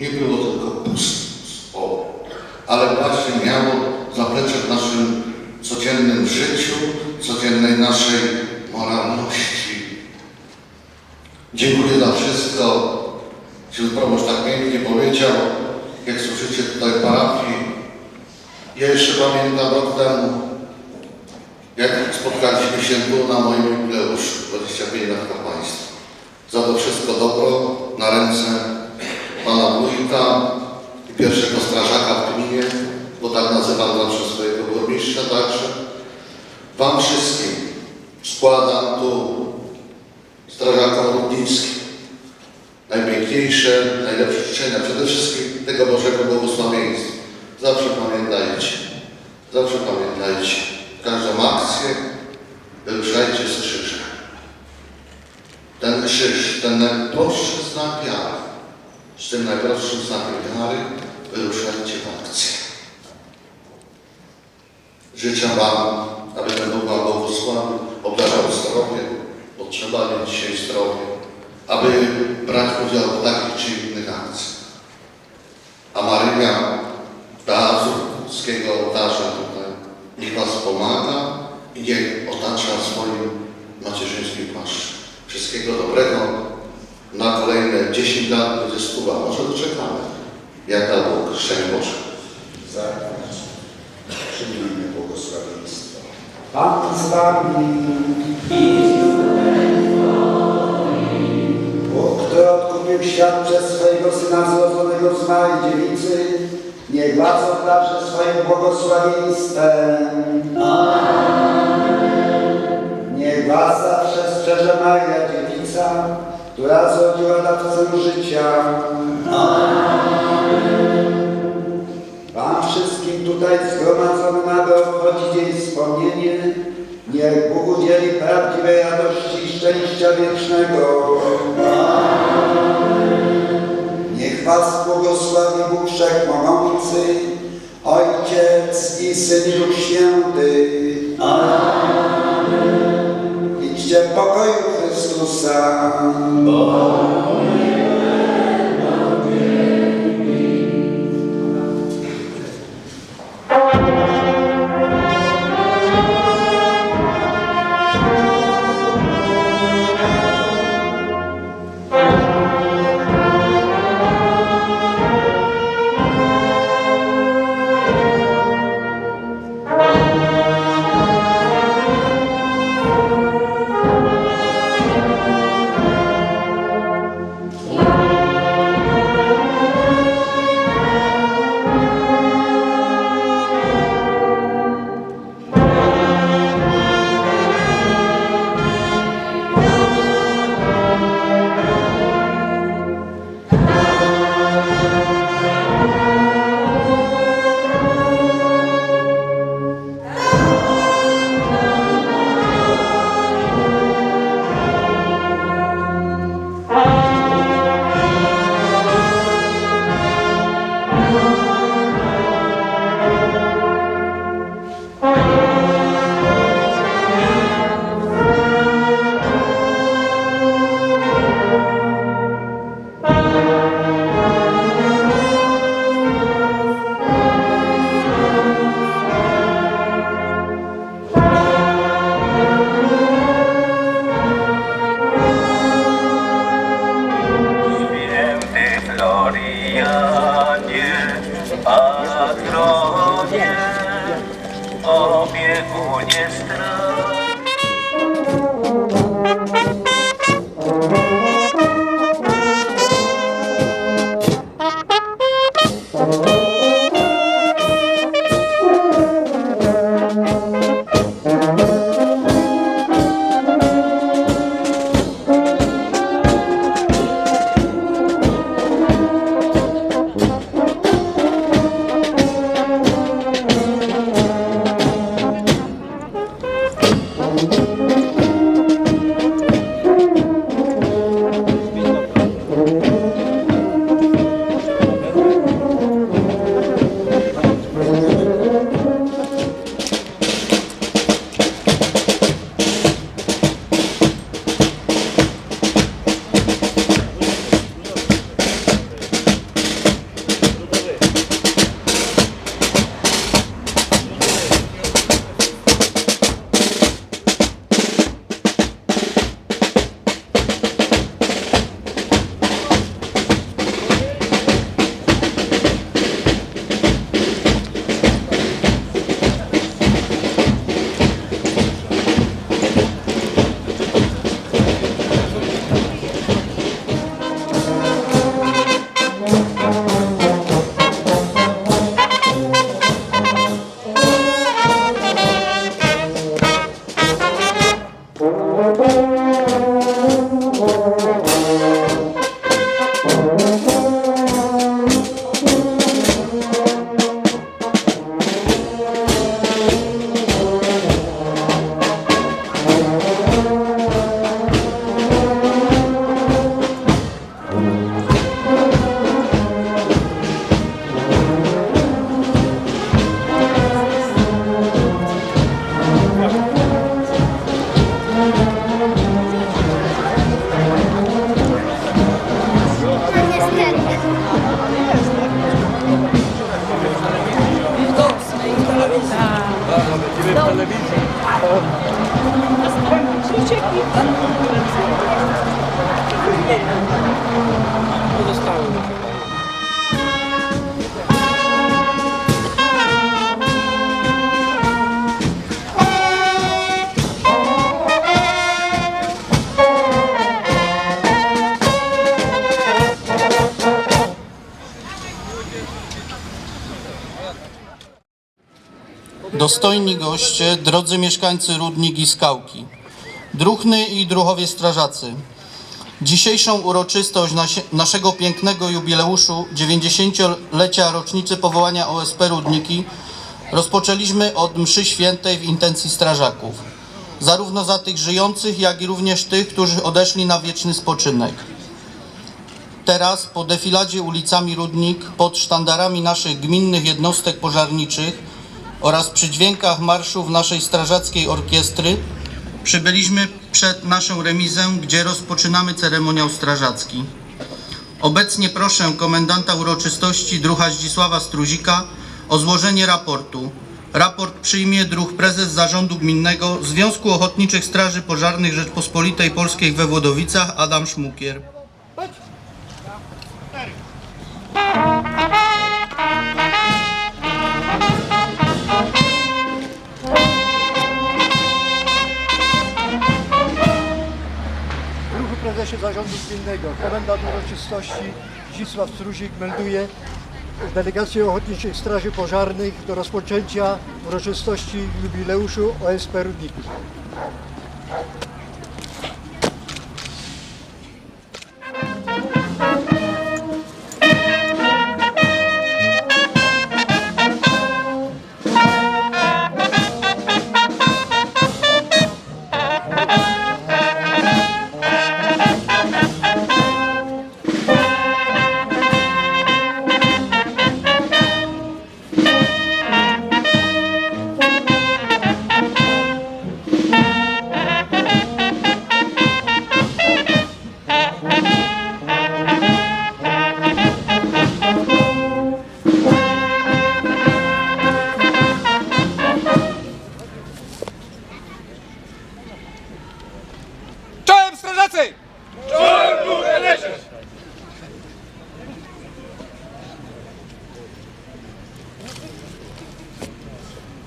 Nie było tylko puste słowo, ale właśnie miało zaplecze w naszym codziennym życiu, codziennej naszej moralności. Dziękuję za wszystko. Ksiądz proboszcz tak pięknie powiedział, jak słyszycie tutaj parafii. Ja jeszcze pamiętam rok temu, jak spotkaliśmy się tu na moim jubileuszu, 25 lat kapłaństwa. Za to wszystko dobro na ręce pana wójta i pierwszego strażaka w gminie, bo tak nazywam zawsze swojego burmistrza także. Wam wszystkim składam tu strażakom rudnickim najpiękniejsze, najlepsze życzenia, przede wszystkim tego Bożego błogosławieństwa. Zawsze pamiętajcie, zawsze pamiętajcie, każdą akcję wyruszajcie z krzyżem. Ten krzyż, ten najprostszy znak wiary, z tym najprostszym znakiem wiary wyruszajcie w akcję. Życzę Wam, aby ten Bóg Wam błogosławił, obdarzał zdrowiem, bo trzeba mieć dzisiaj zdrowie, aby brać udział w takich czy innych akcjach. A Maryja da z ludzkiego ołtarza tutaj, niech Was pomaga i niech otacza swoim macierzyńskim płaszczem. Wszystkiego dobrego na kolejne 10 lat będzie stuwa. Może doczekamy. Jak da Bóg, szczęść Boże. Zaraz. Przyjmijmy błogosławieństwo. Pan z wami. Bóg, który odkupił świat przez swojego Syna zrodzonego z Maryi Dziewicy, niech was obdarzy swoim błogosławieństwem. Niech was zawsze strzeże Maria Dziewica, która zrodziła dawcę życia. Wam wszystkim tutaj zgromadzonym, aby obchodzić jej wspomnienie, niech Bóg udzieli prawdziwej radości i szczęścia wiecznego. Niech Was błogosławi Bóg Wszechmogący, Ojciec i Syn Duch Święty. Idźcie w pokoju Chrystusa. Dostojni goście, drodzy mieszkańcy Rudnik i Skałki, druhny i druhowie strażacy, Dzisiejszą uroczystość naszego pięknego jubileuszu 90-lecia rocznicy powołania OSP Rudniki rozpoczęliśmy od mszy świętej w intencji strażaków. Zarówno za tych żyjących, jak i również tych, którzy odeszli na wieczny spoczynek. Teraz po defiladzie ulicami Rudnik pod sztandarami naszych gminnych jednostek pożarniczych oraz przy dźwiękach marszów naszej strażackiej orkiestry przybyliśmy przed naszą remizę, gdzie rozpoczynamy ceremoniał strażacki. Obecnie proszę komendanta uroczystości druha Zdzisława Struzika o złożenie raportu. Raport przyjmie druh prezes zarządu gminnego Związku Ochotniczych Straży Pożarnych Rzeczpospolitej Polskiej we Włodowicach Adam Szmukier. Gminnego, Komendant Uroczystości Zdzisław Struzik melduje delegację Ochotniczych Straży Pożarnych do rozpoczęcia uroczystości jubileuszu OSP Rudników.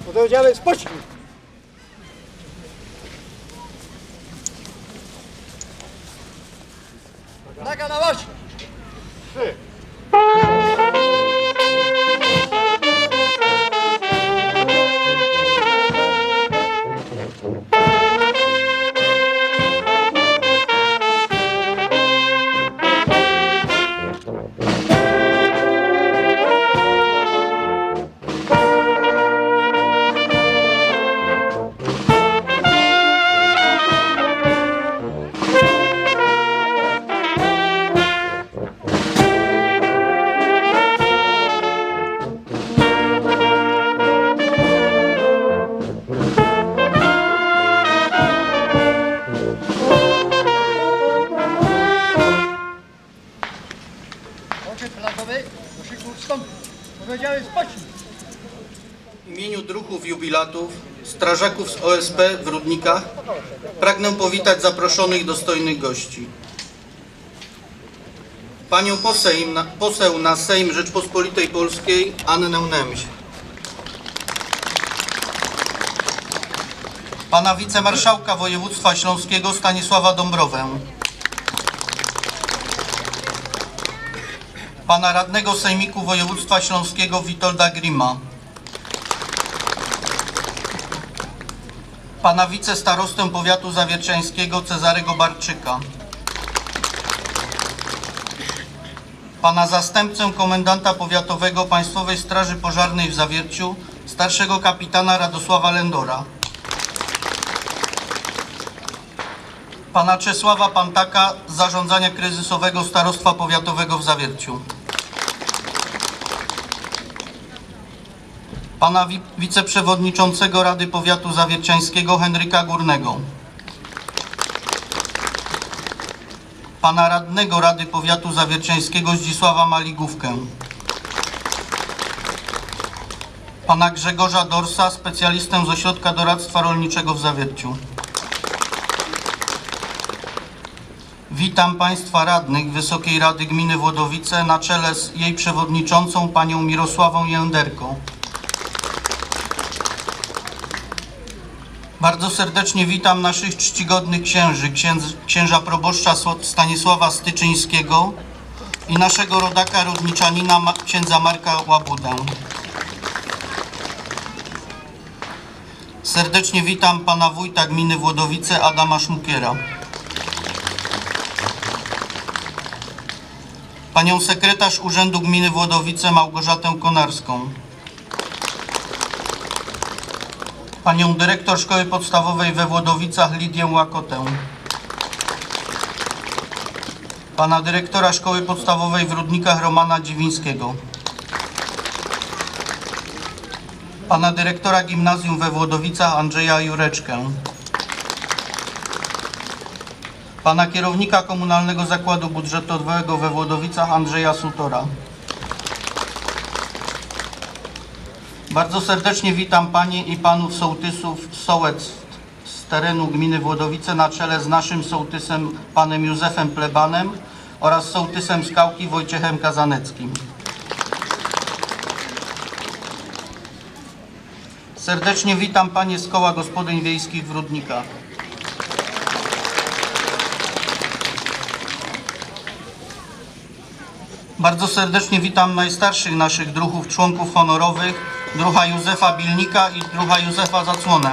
Podpowiedziałem spocznij! Naga na łoś! Strażaków z OSP w Rudnikach pragnę powitać zaproszonych dostojnych gości. Panią poseł na, poseł na Sejm Rzeczpospolitej Polskiej Annę Nemś. Pana wicemarszałka województwa śląskiego Stanisława Dąbrowę. Pana radnego Sejmiku Województwa Śląskiego Witolda Grima. Pana wicestarostę powiatu zawierciańskiego Cezarego Barczyka. Pana zastępcę komendanta powiatowego Państwowej Straży Pożarnej w Zawierciu, starszego kapitana Radosława Lendora. Pana Czesława Pantaka z Zarządzania Kryzysowego Starostwa Powiatowego w Zawierciu. Pana wi- wiceprzewodniczącego Rady Powiatu Zawierciańskiego Henryka Górnego. Pana radnego Rady Powiatu Zawierciańskiego Zdzisława Maligówkę. Pana Grzegorza Dorsa, specjalistę z Ośrodka Doradztwa Rolniczego w Zawierciu. Witam Państwa radnych Wysokiej Rady Gminy Włodowice na czele z jej przewodniczącą panią Mirosławą Jęderką. Bardzo serdecznie witam naszych czcigodnych księży, księdz, księża proboszcza Stanisława Styczyńskiego i naszego rodaka rodniczanina księdza Marka Łabudę. Serdecznie witam pana wójta gminy Włodowice Adama Szmukiera. Panią sekretarz Urzędu Gminy Włodowice Małgorzatę Konarską. Panią dyrektor Szkoły Podstawowej we Włodowicach Lidię Łakotę. Pana dyrektora Szkoły Podstawowej w Rudnikach Romana Dziwińskiego. Pana dyrektora Gimnazjum we Włodowicach Andrzeja Jureczkę. Pana kierownika Komunalnego Zakładu Budżetowego we Włodowicach Andrzeja Sutora. Bardzo serdecznie witam Panie i Panów sołtysów sołec z terenu gminy Włodowice na czele z naszym sołtysem Panem Józefem Plebanem oraz sołtysem Skałki Wojciechem Kazaneckim. Serdecznie witam Panie z Koła Gospodyń Wiejskich w Rudnikach. Bardzo serdecznie witam najstarszych naszych druhów, członków honorowych, druha Józefa Bilnika i druha Józefa Zacłonę.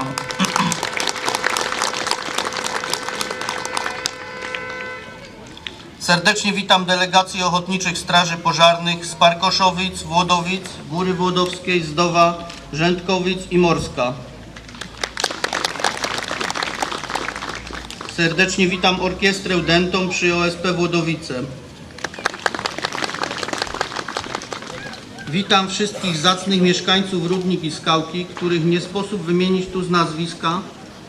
Serdecznie witam delegację Ochotniczych Straży Pożarnych z Parkoszowic, Włodowic, Góry Włodowskiej, Zdowa, Rzędkowic i Morska. Serdecznie witam Orkiestrę Dentą przy OSP Włodowice. Witam wszystkich zacnych mieszkańców Rudnik i Skałki, których nie sposób wymienić tu z nazwiska,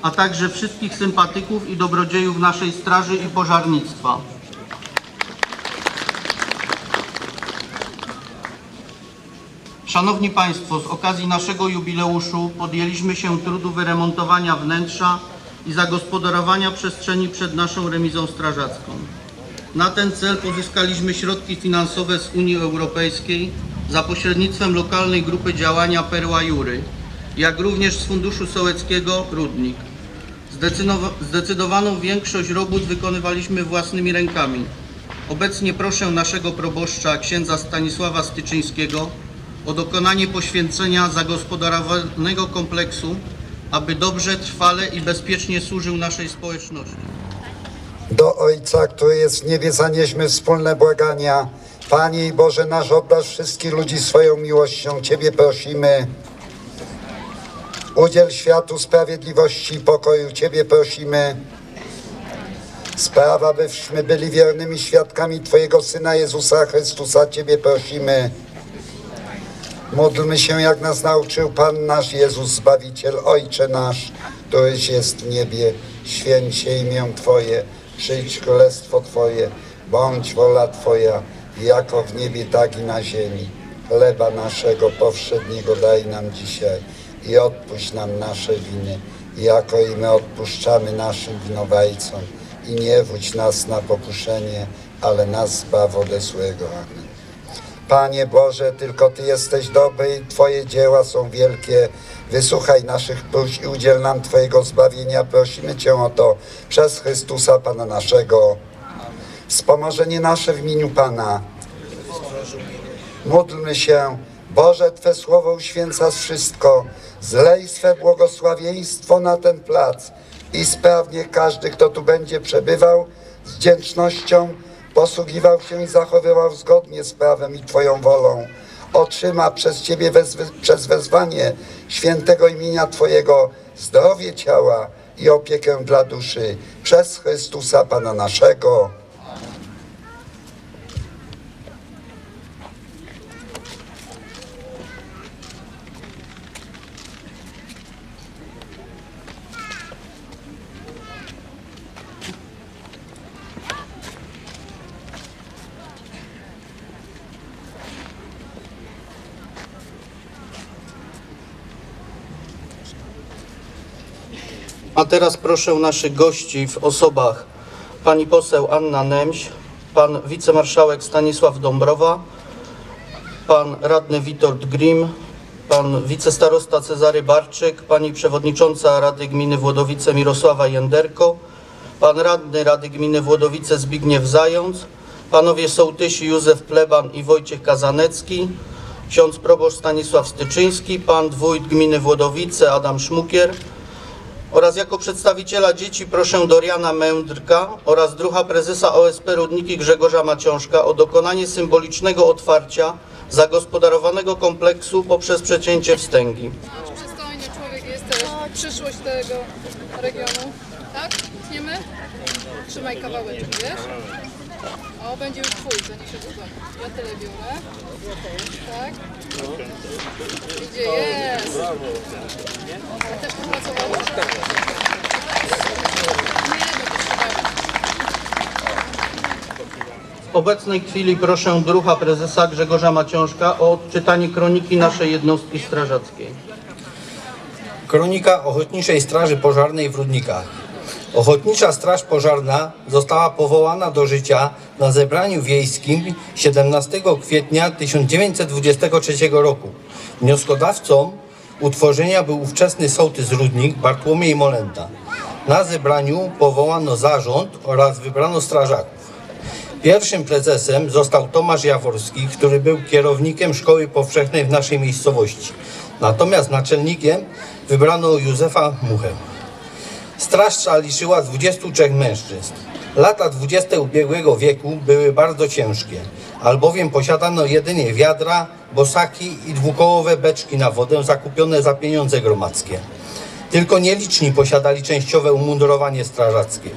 a także wszystkich sympatyków i dobrodziejów naszej straży i pożarnictwa. Szanowni Państwo, z okazji naszego jubileuszu podjęliśmy się trudu wyremontowania wnętrza i zagospodarowania przestrzeni przed naszą remizą strażacką. Na ten cel pozyskaliśmy środki finansowe z Unii Europejskiej za pośrednictwem lokalnej grupy działania Perła Jury, jak również z Funduszu Sołeckiego Rudnik. Zdecydowa- Zdecydowaną większość robót wykonywaliśmy własnymi rękami. Obecnie proszę naszego proboszcza, księdza Stanisława Styczyńskiego, o dokonanie poświęcenia zagospodarowanego kompleksu, aby dobrze, trwale i bezpiecznie służył naszej społeczności. Do Ojca, który jest w niebie, zanieśmy wspólne błagania. Panie i Boże nasz, obdarz wszystkich ludzi swoją miłością. Ciebie prosimy. Udziel światu sprawiedliwości i pokoju. Ciebie prosimy. Spraw, abyśmy byli wiernymi świadkami Twojego Syna Jezusa Chrystusa. Ciebie prosimy. Módlmy się, jak nas nauczył Pan nasz Jezus Zbawiciel, Ojcze nasz, któryś jest w niebie, święć imię Twoje, przyjdź królestwo Twoje, bądź wola Twoja, jako w niebie, tak i na ziemi. Chleba naszego powszedniego daj nam dzisiaj i odpuść nam nasze winy, jako i my odpuszczamy naszym winowajcom. I nie wódź nas na pokuszenie, ale nas zbaw ode złego. Amen. Panie Boże, tylko Ty jesteś dobry i Twoje dzieła są wielkie. Wysłuchaj naszych próśb i udziel nam Twojego zbawienia. Prosimy Cię o to przez Chrystusa Pana naszego. Wspomożenie nasze w imieniu Pana. Módlmy się. Boże, Twe słowo uświęca wszystko. Zlej swe błogosławieństwo na ten plac i sprawnie każdy, kto tu będzie przebywał, z wdzięcznością posługiwał się i zachowywał zgodnie z prawem i Twoją wolą. Otrzyma przez Ciebie wezwy, przez wezwanie świętego imienia Twojego zdrowie ciała i opiekę dla duszy przez Chrystusa Pana naszego. A teraz proszę naszych gości w osobach. Pani poseł Anna Nemś, pan wicemarszałek Stanisław Dąbrowa, pan radny Witold Grim, pan wicestarosta Cezary Barczyk, pani przewodnicząca Rady Gminy Włodowice Mirosława Jęderko, pan radny Rady Gminy Włodowice Zbigniew Zając, panowie sołtysi Józef Pleban i Wojciech Kazanecki, ksiądz proboszcz Stanisław Styczyński, pan wójt gminy Włodowice Adam Szmukier oraz jako przedstawiciela dzieci proszę Doriana Mędrka oraz druha prezesa OSP Rudniki Grzegorza Maciążka o dokonanie symbolicznego otwarcia zagospodarowanego kompleksu poprzez przecięcie wstęgi. Przystojny człowiek jesteś, przyszłość tego regionu, tak? Tniemy? Trzymaj kawałeczek, wiesz? O, będzie już twój, zaniesiesz do domu. Ja tyle biorę. Tak? Gdzie jest? A też tu pracowałeś? Nie, no to trzeba. W obecnej chwili proszę druha prezesa Grzegorza Maciążka o odczytanie kroniki naszej jednostki strażackiej. Kronika Ochotniczej Straży Pożarnej w Rudnikach. Ochotnicza Straż Pożarna została powołana do życia na zebraniu wiejskim 17 kwietnia 1923 roku. Wnioskodawcą utworzenia był ówczesny sołtys Rudnik Bartłomiej Molenda. Na zebraniu powołano zarząd oraz wybrano strażaków. Pierwszym prezesem został Tomasz Jaworski, który był kierownikiem szkoły powszechnej w naszej miejscowości. Natomiast naczelnikiem wybrano Józefa Muchę. Strażca liczyła 23 mężczyzn. Lata 20 ubiegłego wieku były bardzo ciężkie, albowiem posiadano jedynie wiadra, bosaki i dwukołowe beczki na wodę zakupione za pieniądze gromadzkie. Tylko nieliczni posiadali częściowe umundurowanie strażackie.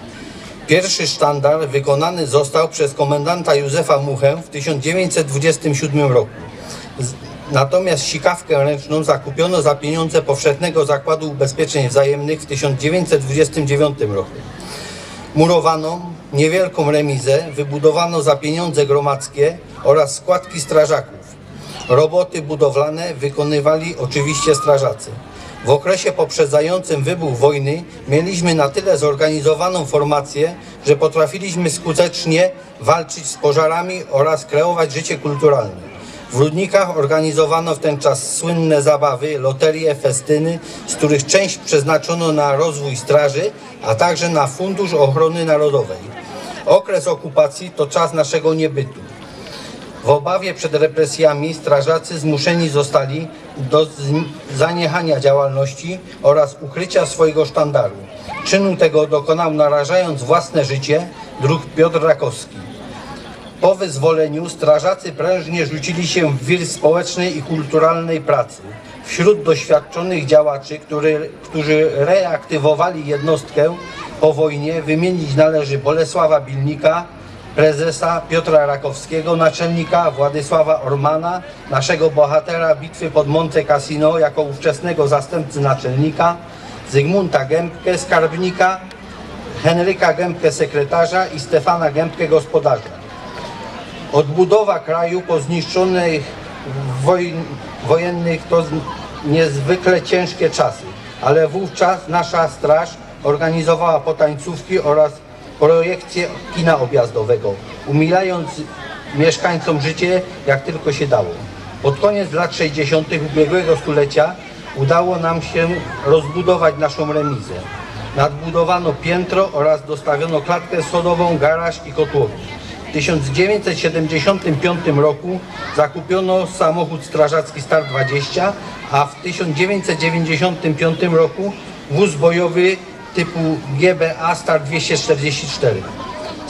Pierwszy sztandar wykonany został przez komendanta Józefa Muchę w 1927 roku. Natomiast sikawkę ręczną zakupiono za pieniądze Powszechnego Zakładu Ubezpieczeń Wzajemnych w 1929 roku. Murowano niewielką remizę, wybudowano za pieniądze gromadzkie oraz składki strażaków. Roboty budowlane wykonywali oczywiście strażacy. W okresie poprzedzającym wybuch wojny mieliśmy na tyle zorganizowaną formację, że potrafiliśmy skutecznie walczyć z pożarami oraz kreować życie kulturalne. W Rudnikach organizowano w ten czas słynne zabawy, loterie, festyny, z których część przeznaczono na rozwój straży, a także na Fundusz Ochrony Narodowej. Okres okupacji to czas naszego niebytu. W obawie przed represjami strażacy zmuszeni zostali do zaniechania działalności oraz ukrycia swojego sztandaru. Czynu tego dokonał narażając własne życie druh Piotr Rakowski. Po wyzwoleniu strażacy prężnie rzucili się w wir społecznej i kulturalnej pracy. Wśród doświadczonych działaczy, który, którzy reaktywowali jednostkę po wojnie, wymienić należy Bolesława Bilnika, prezesa Piotra Rakowskiego, naczelnika Władysława Ormana, naszego bohatera bitwy pod Monte Cassino jako ówczesnego zastępcy naczelnika, Zygmunta Gębkę, skarbnika, Henryka Gębkę, sekretarza i Stefana Gębkę, gospodarza. Odbudowa kraju po zniszczonych wojn, wojennych to niezwykle ciężkie czasy, ale wówczas nasza straż organizowała potańcówki oraz projekcje kina objazdowego, umilając mieszkańcom życie jak tylko się dało. Pod koniec lat 60. ubiegłego stulecia udało nam się rozbudować naszą remizę. Nadbudowano piętro oraz dostawiono klatkę schodową, garaż i kotłownię. W 1975 roku zakupiono samochód strażacki Star 20, a w 1995 roku wóz bojowy typu GBA Star 244.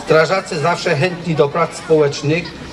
Strażacy zawsze chętni do prac społecznych